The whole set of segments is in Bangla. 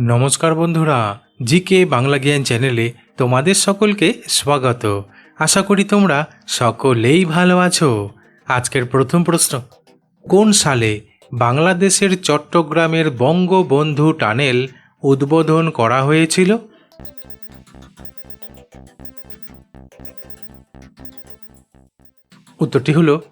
নমস্কার বন্ধুরা, জিকে বাংলা জ্ঞান চ্যানেলে তোমাদের সকলকে স্বাগত। আশা করি তোমরা সকলেই ভালো আছো। আজকের প্রথম প্রশ্ন, কোন সালে বাংলাদেশের চট্টগ্রামের বঙ্গবন্ধু টানেল উদ্বোধন করা হয়েছিল? উত্তরটি হলো,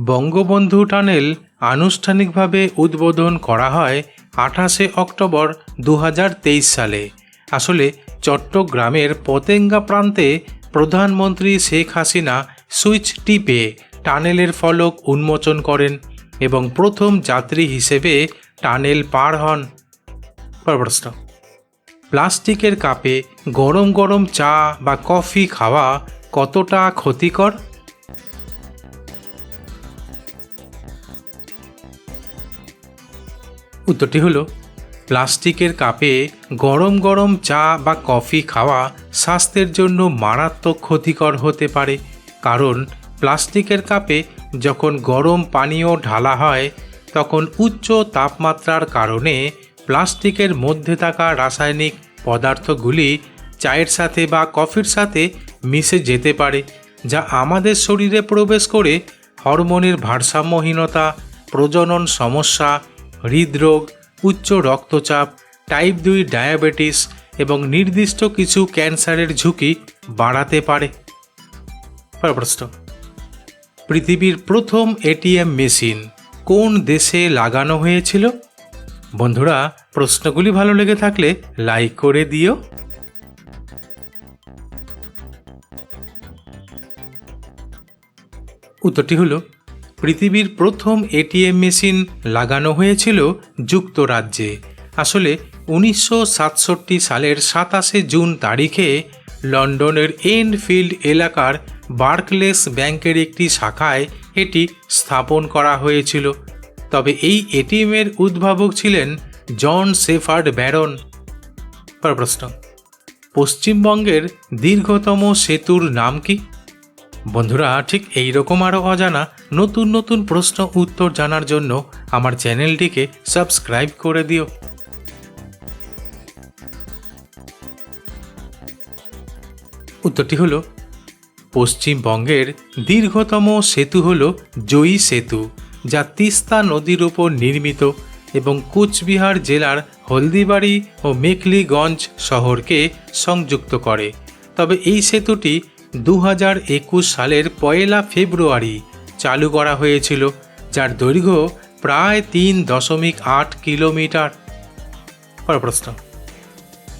বঙ্গবন্ধু টানেল আনুষ্ঠানিকভাবে উদ্বোধন করা হয় আঠাশে অক্টোবর দু হাজার তেইশ সালে। আসলে চট্টগ্রামের পতেঙ্গা প্রান্তে প্রধানমন্ত্রী শেখ হাসিনা সুইচ টিপে টানেলের ফলক উন্মোচন করেন এবং প্রথম যাত্রী হিসেবে টানেল পার হন। প্রশ্ন। প্লাস্টিকের কাপে গরম গরম চা বা কফি খাওয়া কতটা ক্ষতিকর? উত্তরটি হলো, প্লাস্টিকের কাপে গরম গরম চা বা কফি খাওয়া স্বাস্থ্যের জন্য মারাত্মক ক্ষতিকর হতে পারে। কারণ প্লাস্টিকের কাপে যখন গরম পানীয় ঢালা হয়, তখন উচ্চ তাপমাত্রার কারণে প্লাস্টিকের মধ্যে থাকা রাসায়নিক পদার্থগুলি চায়ের সাথে বা কফির সাথে মিশে যেতে পারে, যা আমাদের শরীরে প্রবেশ করে হরমোনের ভারসাম্যহীনতা, প্রজনন সমস্যা হৃদরোগ, উচ্চ রক্তচাপ টাইপ দুই ডায়াবেটিস এবং নির্দিষ্ট কিছু ক্যান্সারের ঝুঁকি বাড়াতে পারে। প্রশ্ন। পৃথিবীর প্রথম এটিএম মেশিন কোন দেশে লাগানো হয়েছিল? বন্ধুরা, প্রশ্নগুলি ভালো লেগে থাকলে লাইক করে দিও। উত্তরটি হলো পৃথিবীর প্রথম এটিএম মেশিন লাগানো হয়েছিল যুক্তরাজ্যে। আসলে উনিশশো সাতষট্টি সালের সাতাশে জুন তারিখে লন্ডনের এনফিল্ড এলাকার বার্কলেস ব্যাংকের একটি শাখায় এটি স্থাপন করা হয়েছিল। তবে এই এটিএমের উদ্ভাবক ছিলেন জন সেফার্ড ব্যারন। প্রশ্ন, পশ্চিমবঙ্গের দীর্ঘতম সেতুর নাম কি? বন্ধুরা, ঠিক এই রকম আরও অজানা নতুন নতুন প্রশ্ন উত্তর জানার জন্য আমার চ্যানেলটিকে সাবস্ক্রাইব করে দিও। উত্তরটি হলো, পশ্চিমবঙ্গের দীর্ঘতম সেতু হল জয়ী সেতু, যা তিস্তা নদীর উপর নির্মিত এবং কুচবিহার জেলার হলদিবাড়ি ও মেখলিগঞ্জ শহরকে সংযুক্ত করে। তবে এই সেতুটি দু সালের পয়লা ফেব্রুয়ারি চালু করা হয়েছিল, যার দৈর্ঘ্য প্রায় তিন দশমিক আট কিলোমিটার। প্রশ্ন।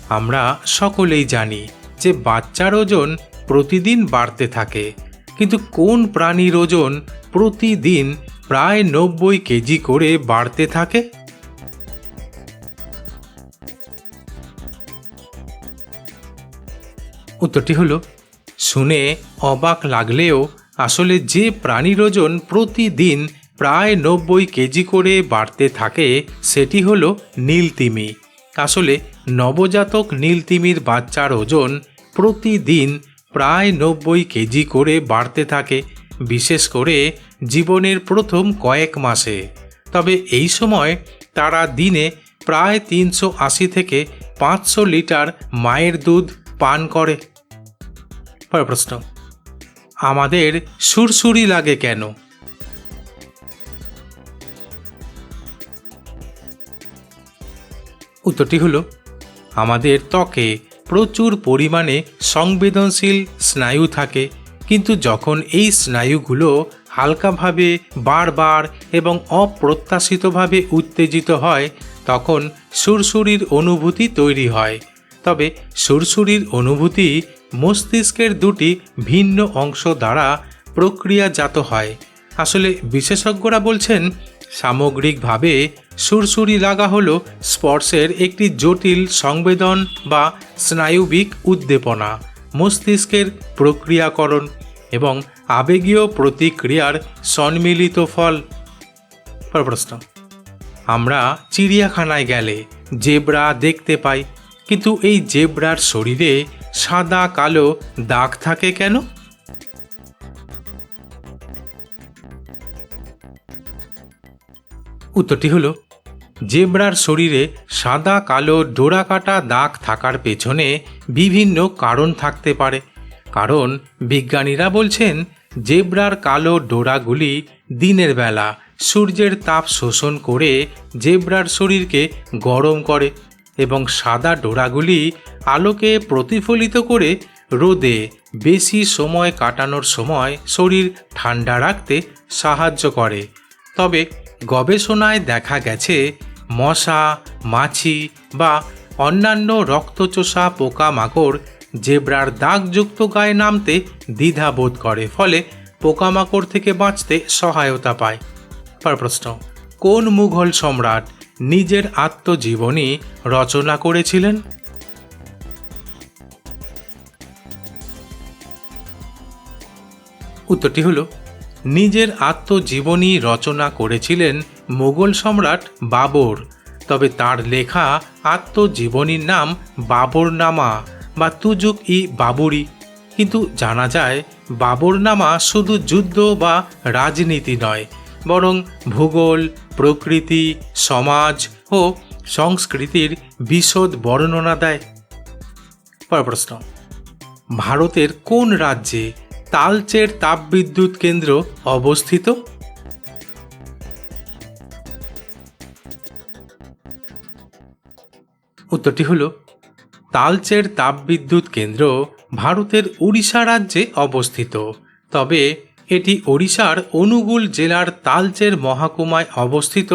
আমরা সকলেই জানি যে বাচ্চার ওজন প্রতিদিন বাড়তে থাকে, কিন্তু কোন প্রাণীর ওজন প্রতিদিন প্রায় নব্বই কেজি করে বাড়তে থাকে? উত্তরটি হলো শুনে অবাক লাগলেও আসলে যে প্রাণীর ওজন প্রতিদিন প্রায় নব্বই কেজি করে বাড়তে থাকে, সেটি হলো নীলতিমি। আসলে নবজাতক নীলতিমির বাচ্চার ওজন প্রতিদিন প্রায় নব্বই কেজি করে বাড়তে থাকে, বিশেষ করে জীবনের প্রথম কয়েক মাসে। তবে এই সময় তারা দিনে প্রায় তিনশো আশি থেকে পাঁচশো লিটার মায়ের দুধ পান করে। পরের প্রশ্ন। আমাদের সুরসুরি লাগে কেন? উত্তরটি হলো, আমাদের ত্বকে প্রচুর পরিমাণে সংবেদনশীল স্নায়ু থাকে, কিন্তু যখন এই স্নায়ুগুলো হালকাভাবে বারবার এবং অপ্রত্যাশিতভাবে উত্তেজিত হয়, তখন সুরসুরির অনুভূতি তৈরি হয়। তবে সুরসুরির অনুভূতি মস্তিষ্কের দুটি ভিন্ন অংশ দ্বারা প্রক্রিয়াজাত হয়। আসলে বিশেষজ্ঞরা বলছেন, সামগ্রিকভাবে সুরসুরি লাগা হলো স্পর্শের একটি জটিল সংবেদন বা স্নায়ুবিক উদ্দীপনা, মস্তিষ্কের প্রক্রিয়াকরণ এবং আবেগীয় প্রতিক্রিয়ার সম্মিলিত ফল। প্রশ্ন, আমরা চিড়িয়াখানায় গেলে জেব্রা দেখতে পাই, কিন্তু এই জেব্রার শরীরে সাদা কালো দাগ থাকে কেন? উত্তরটি হলো, জেব্রার শরীরে সাদা কালো ডোরা কাটা দাগ থাকার পেছনে বিভিন্ন কারণ থাকতে পারে। কারণ বিজ্ঞানীরা বলছেন, জেব্রার কালো ডোরাগুলি দিনের বেলা সূর্যের তাপ শোষণ করে জেব্রার শরীরকে গরম করে। এবং সাদা ডোরাগুলি আলোকে প্রতিফলিত করে রোদে বেশি সময় কাটানোর সময় শরীর ঠান্ডা রাখতে সাহায্য করে। তবে গবেষণায় দেখা গেছে, মশা, মাছি বা অন্যান্য রক্তচোষা পোকামাকড় জেব্রার দাগযুক্ত গায়ে নামতে দ্বিধা বোধ করে, ফলে পোকামাকড় থেকে বাঁচতে সহায়তা পায়। পর প্রশ্ন, কোন মুঘল সম্রাট নিজের আত্মজীবনী রচনা করেছিলেন? উত্তরটি হলো, নিজের আত্মজীবনী রচনা করেছিলেন মোগল সম্রাট বাবর, তবে তার লেখা আত্মজীবনীর নাম বাবরনামা বা তুজুক ই বাবুরি। কিন্তু জানা যায়, বাবরনামা শুধু যুদ্ধ বা রাজনীতি নয় বরং ভূগোল, প্রকৃতি, সমাজ ও সংস্কৃতির বিশদ বর্ণনা দেয়। পর প্রশ্ন। ভারতের কোন রাজ্যে তালচের তাপবিদ্যুৎ কেন্দ্র অবস্থিত? উত্তরটি হল, তালচের তাপবিদ্যুৎ কেন্দ্র ভারতের উড়িষ্যা রাজ্যে অবস্থিত। তবে এটি ওড়িশার অনুগুল জেলার তালচের মহাকুমায় অবস্থিত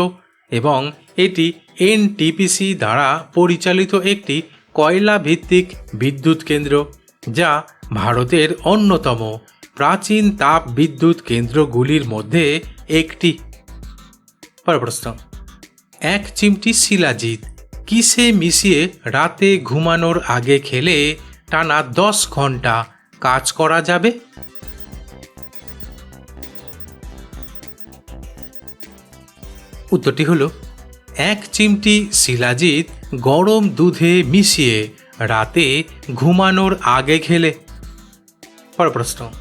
এবং এটি এনটিপিসি দ্বারা পরিচালিত একটি কয়লা ভিত্তিক বিদ্যুৎ কেন্দ্র, যা ভারতের অন্যতম প্রাচীন তাপ বিদ্যুৎ কেন্দ্রগুলির মধ্যে একটি। প্রশ্ন, এক চিমটি শিলাজিৎ কিসে মিশিয়ে রাতে ঘুমানোর আগে খেলে টানা দশ ঘণ্টা কাজ করা যাবে? উত্তরটি হলো, এক চিমটি শিলাজিৎ গরম দুধে মিশিয়ে রাতে ঘুমানোর আগে খেলে। পর প্রশ্ন,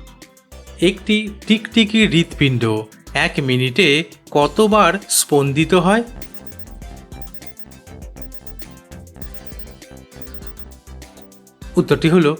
একটি টিকটিকি হৃৎপিণ্ড এক মিনিটে কতবার স্পন্দিত হয়? উত্তরটি হলো,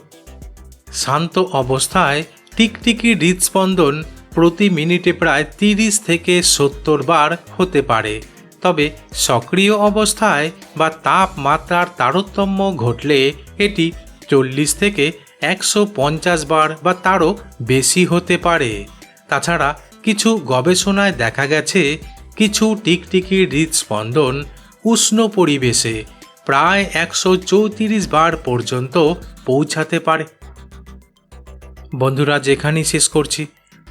শান্ত অবস্থায় টিকটিকি হৃদস্পন্দন প্রতি মিনিটে প্রায় তিরিশ থেকে সত্তর বার হতে পারে। তবে সক্রিয় অবস্থায় বা তাপমাত্রার তারতম্য ঘটলে এটি চল্লিশ থেকে একশো পঞ্চাশ বার বা তারও বেশি হতে পারে। তাছাড়া কিছু গবেষণায় দেখা গেছে, কিছু টিকটিকির হৃদস্পন্দন উষ্ণ পরিবেশে প্রায় একশো চৌত্রিশ বার পর্যন্ত পৌঁছাতে পারে। বন্ধুরা, যেখানেই শেষ করছি।